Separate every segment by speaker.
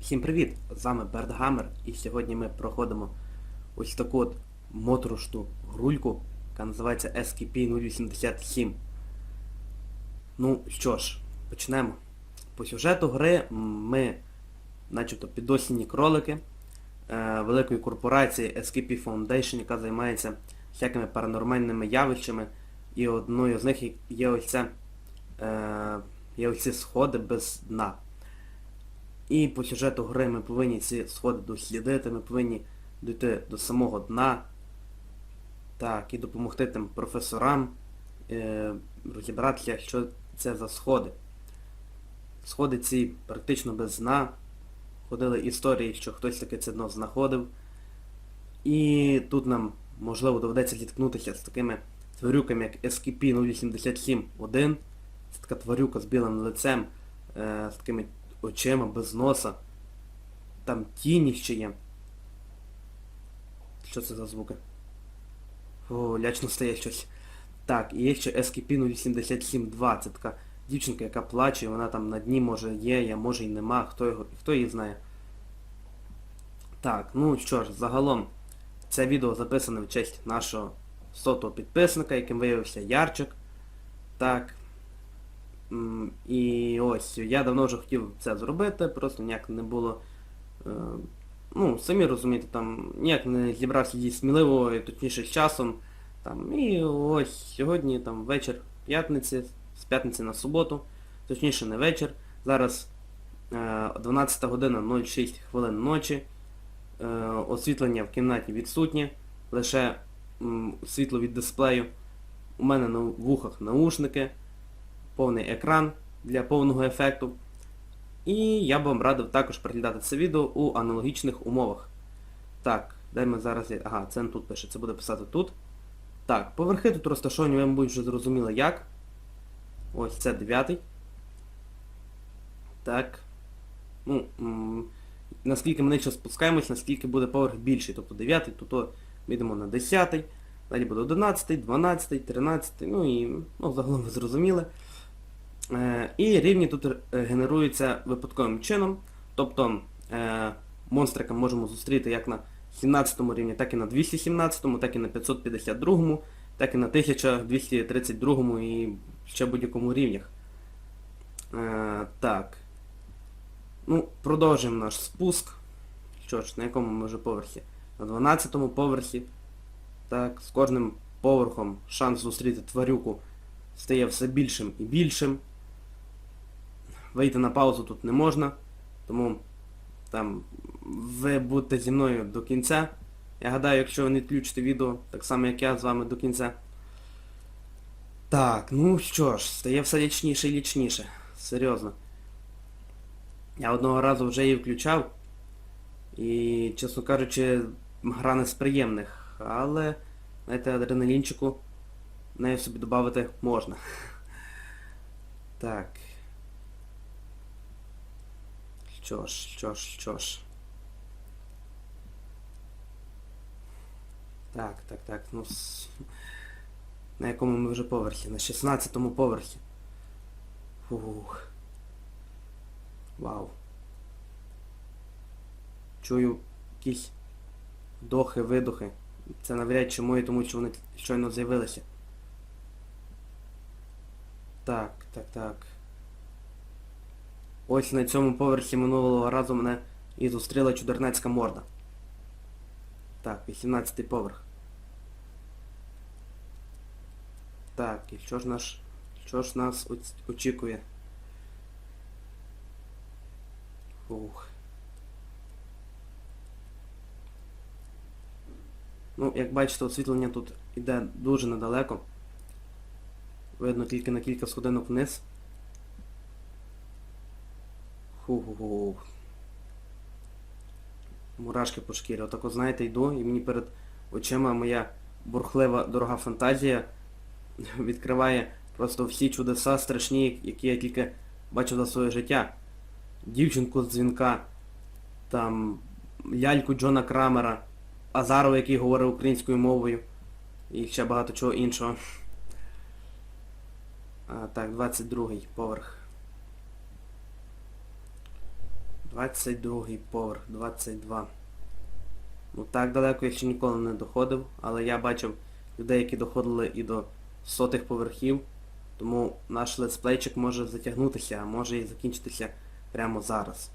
Speaker 1: Всім привіт! З вами Бертгаммер і сьогодні ми проходимо ось таку от моторошну грульку, яка називається SCP-087. Ну що ж, почнемо. По сюжету гри ми начебто підослідні кролики е, великої корпорації SCP Foundation, яка займається всякими паранормальними явищами. І одною з них є ось це, е, є ось ці сходи без дна. І по сюжету гри ми повинні ці сходи дослідити, ми повинні дійти до самого дна. Так, і допомогти тим професорам е, розібратися, що це за сходи. Сходи ці практично без дна. Ходили історії, що хтось таке це дно знаходив. І тут нам, можливо, доведеться зіткнутися з такими тварюками, як SCP-087-1. Це така тварюка з білим лицем, е, з такими очима, без носа. Там тіні ще є. Що це за звуки? О, лячно стає щось. Так, і є ще SCP-087-2. Це така дівчинка, яка плаче, вона там на дні може є, я може і нема, хто його, хто її знає. Так, ну що ж, загалом, це відео записане в честь нашого сотого підписника, яким виявився Ярчик. Так. І ось, я давно вже хотів це зробити, просто ніяк не було. Е, ну, самі розумієте, там ніяк не зібрався її сміливо, і точніше з часом. Там, і ось сьогодні там вечір п'ятниці, з п'ятниці на суботу, точніше не вечір. Зараз е, 12 година 06 хвилин ночі. Е, освітлення в кімнаті відсутнє, лише світло від дисплею. У мене на вухах наушники, повний екран для повного ефекту. І я б вам радив також переглядати це відео у аналогічних умовах. Так, де ми зараз... Ага, це не тут пише, це буде писати тут. Так, поверхи тут розташовані, ви, мабуть, вже зрозуміли як. Ось це дев'ятий. Так. Ну, наскільки ми нижче спускаємось, наскільки буде поверх більший. Тобто 9, то, то ми йдемо на 10, далі буде 11, 12, 13, ну і ну, загалом ви зрозуміли. Е, і рівні тут е, генеруються випадковим чином. Тобто е, монстрика можемо зустріти як на 17 рівні, так і на 217, так і на 552, так і на 1232 і ще будь-якому рівнях. Так. Ну, продовжуємо наш спуск. Що ж, на якому ми вже поверсі? На 12-му поверсі. Так, з кожним поверхом шанс зустріти тварюку стає все більшим і більшим. Вийти на паузу тут не можна, тому там ви будете зі мною до кінця. Я гадаю, якщо ви не включите відео, так само як я з вами до кінця. Так, ну що ж, стає все лічніше і лічніше. Серйозно. Я одного разу вже її включав. І, чесно кажучи, гра не з приємних. Але, знаєте, адреналінчику нею собі додати можна. Так. Що ж, що ж, що ж. Так, так, так, ну. На якому ми вже поверхі? На 16-му поверхі. Фух. Вау. Чую якісь вдохи, видохи. Це навряд чи мої, тому що вони щойно з'явилися. Так, так, так. Ось на цьому поверсі минулого разу мене і зустріла чудернацька морда. Так, 18 поверх. Так, і що ж наш... Що ж нас очікує? Фух. Ну, як бачите, освітлення тут іде дуже недалеко. Видно тільки на кілька сходинок вниз. Ху-ху-ху. Мурашки по шкірі. Отако, знаєте, йду і мені перед очима моя бурхлива дорога фантазія відкриває просто всі чудеса страшні, які я тільки бачив за своє життя. Дівчинку з дзвінка, там ляльку Джона Крамера, Азарова, який говорив українською мовою, і ще багато чого іншого. А, так, 22 й поверх. 22 поверх, 22. Ну так далеко я ще ніколи не доходив, але я бачив людей, які доходили і до сотих поверхів, тому наш летсплейчик може затягнутися, а може і закінчитися прямо зараз.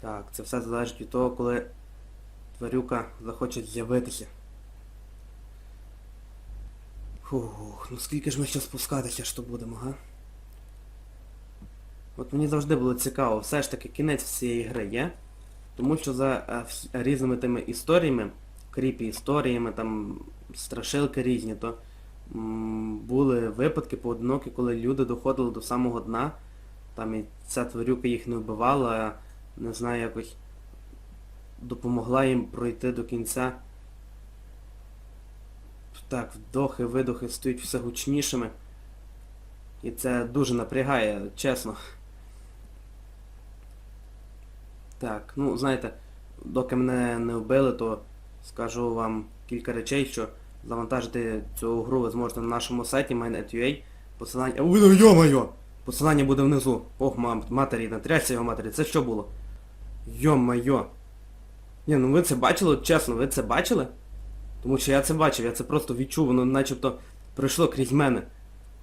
Speaker 1: Так, це все залежить від того, коли тварюка захоче з'явитися. Фух, ну скільки ж ми ще спускатися що будемо, га? От мені завжди було цікаво, все ж таки кінець всієї гри є. Тому що за е, різними тими історіями, кріпі історіями, там страшилки різні, то були випадки поодинокі, коли люди доходили до самого дна, там і ця тварюка їх не вбивала, не знаю, якось допомогла їм пройти до кінця. Так, вдохи, видохи стають все гучнішими. І це дуже напрягає, чесно. Так, ну знаєте, доки мене не вбили, то скажу вам кілька речей, що завантажити цю гру ви зможете на нашому сайті mine.ua. Посилання... Ой, ну йо-моє! Посилання буде внизу. Ох, мам, матері, натрясся його матері. Це що було? Йо-моє! Ні, ну ви це бачили, чесно, ви це бачили? Тому що я це бачив, я це просто відчув, воно начебто пройшло крізь мене.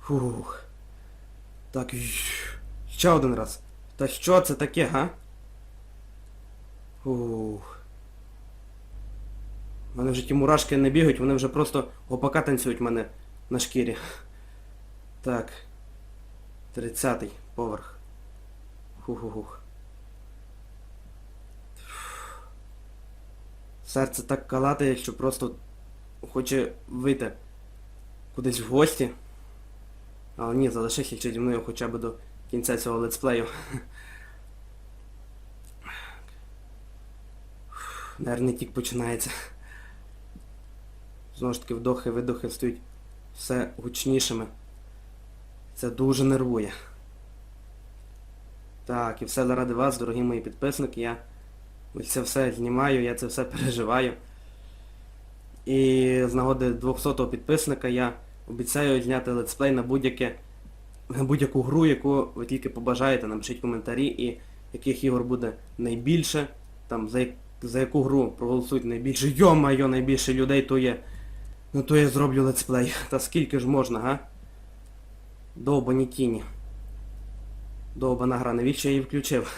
Speaker 1: Фух. Так, ще один раз. Та що це таке, га? Ух. У мене вже ті мурашки не бігають, вони вже просто гопака танцюють мене на шкірі. Так. Тридцятий поверх. Хух-хух-хух. Серце так калатає, що просто хоче вийти кудись в гості. Але ні, залишися ще зі мною хоча б до кінця цього летсплею. Нервний тік починається. Знову ж таки вдохи, видохи стають все гучнішими. Це дуже нервує. Так, і все заради вас, дорогі мої підписники. Я це все знімаю, я це все переживаю. І з нагоди 200-го підписника я обіцяю зняти летсплей на будь-яке будь-яку гру, яку ви тільки побажаєте, напишіть коментарі і яких ігор буде найбільше, там за, за яку гру проголосують найбільше. Йо-майо, найбільше людей, то є. Ну то я зроблю летсплей. Та скільки ж можна, га? Довбані тіні. Довбана гра, навіщо я її включив?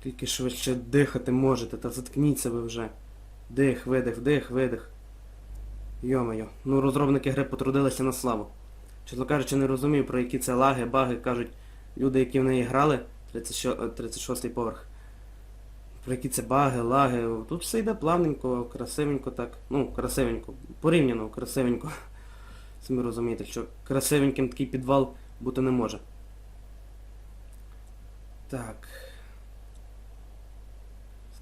Speaker 1: Скільки ж ви ще дихати можете, та заткніться ви вже. Дих, видих, вдих, видих. Йо-моє, ну розробники гри потрудилися на славу. Чесно кажучи, не розумію, про які це лаги, баги кажуть люди, які в неї грали, 36-й поверх. Про які це баги, лаги. Тут все йде плавненько, красивенько так. Ну, красивенько. Порівняно, красивенько. Самі розумієте, що красивеньким такий підвал бути не може. Так.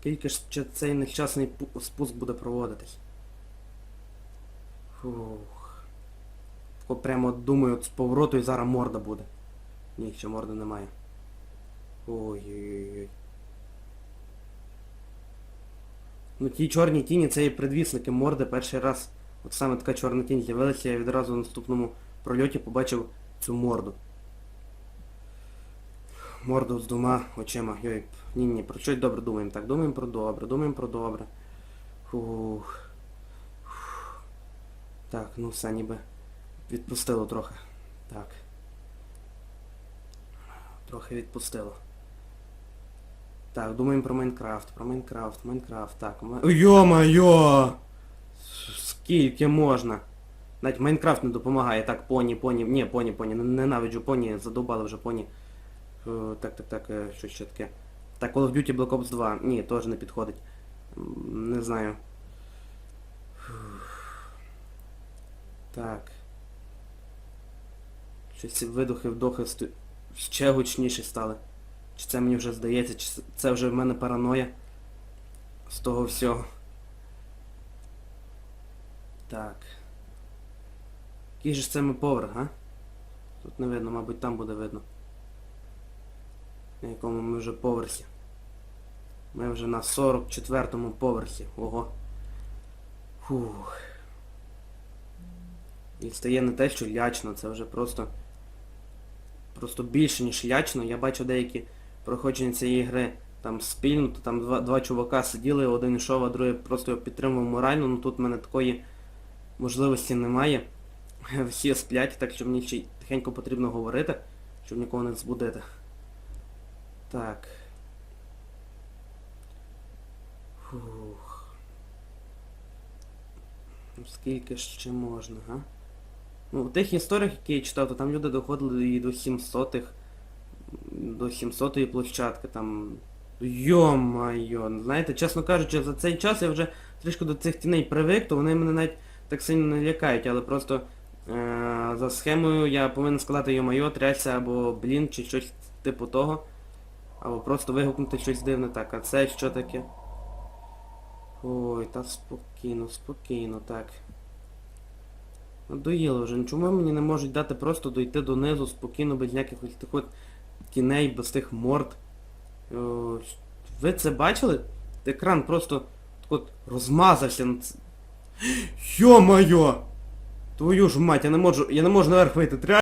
Speaker 1: Скільки ж цей нещасний спуск буде проводитись? Фух. Прямо думаю, от з повороту і зараз морда буде. Ні, ще морди немає. Ой-ой-ой. Ну ті чорні тіні це і предвісники морди перший раз. От саме така чорна тінь з'явилася, я відразу в наступному прольоті побачив цю морду. Морду з двома очима. Йой, ні, ні, про щось добре думаємо. Так, думаємо про добре, думаємо про добре. Фух. Фух. Так, ну все ніби відпустило трохи. Так. Трохи відпустило. Так, думаємо про Майнкрафт, про Майнкрафт, Майнкрафт, так. Ма- Йо-моє! Скільки можна? Навіть Майнкрафт не допомагає. Так, поні, поні. Ні, поні, поні. Ненавиджу поні, задовбали вже поні. Е, Так, так, так, е, що ще таке. Так, Call of Duty Black Ops 2. Ні, теж не підходить. Не знаю. Так. Щось ці видохи, вдохи сто- ще гучніші стали. Чи це мені вже здається, чи це- вже в мене параноя з того всього. Так. Який же це ми поверх, а? Тут не видно, мабуть там буде видно. На якому ми вже поверсі. Ми вже на 44-му поверсі. Ого. Фух. І стає не те, що лячно, це вже просто просто більше, ніж лячно. Я бачу деякі проходження цієї гри там спільно, то там два, два чувака сиділи, один йшов, а другий просто його підтримував морально, ну тут в мене такої можливості немає. Всі сплять, так що мені ще тихенько потрібно говорити, щоб нікого не збудити. Так. Фух. Ну, Скільки ще можна, га? Ну, в тих історіях, які я читав, то там люди доходили і до 700-х, до 700-ї площадки, там... Йо-майо, знаєте, чесно кажучи, за цей час я вже трішки до цих тіней привик, то вони мене навіть так сильно не лякають, але просто е- за схемою я повинен сказати йо-майо, трясся або блін, чи щось типу того. Або просто вигукнути щось дивне так, а це що таке? Ой, та спокійно, спокійно, так. Надоїло вже, чому мені не можуть дати просто дойти донизу спокійно, без ніяких ось тих от кіней, без тих морд. О, ви це бачили? Екран просто от розмазався. Йо-моє! Твою ж мать, я не можу, я не можу наверх вийти.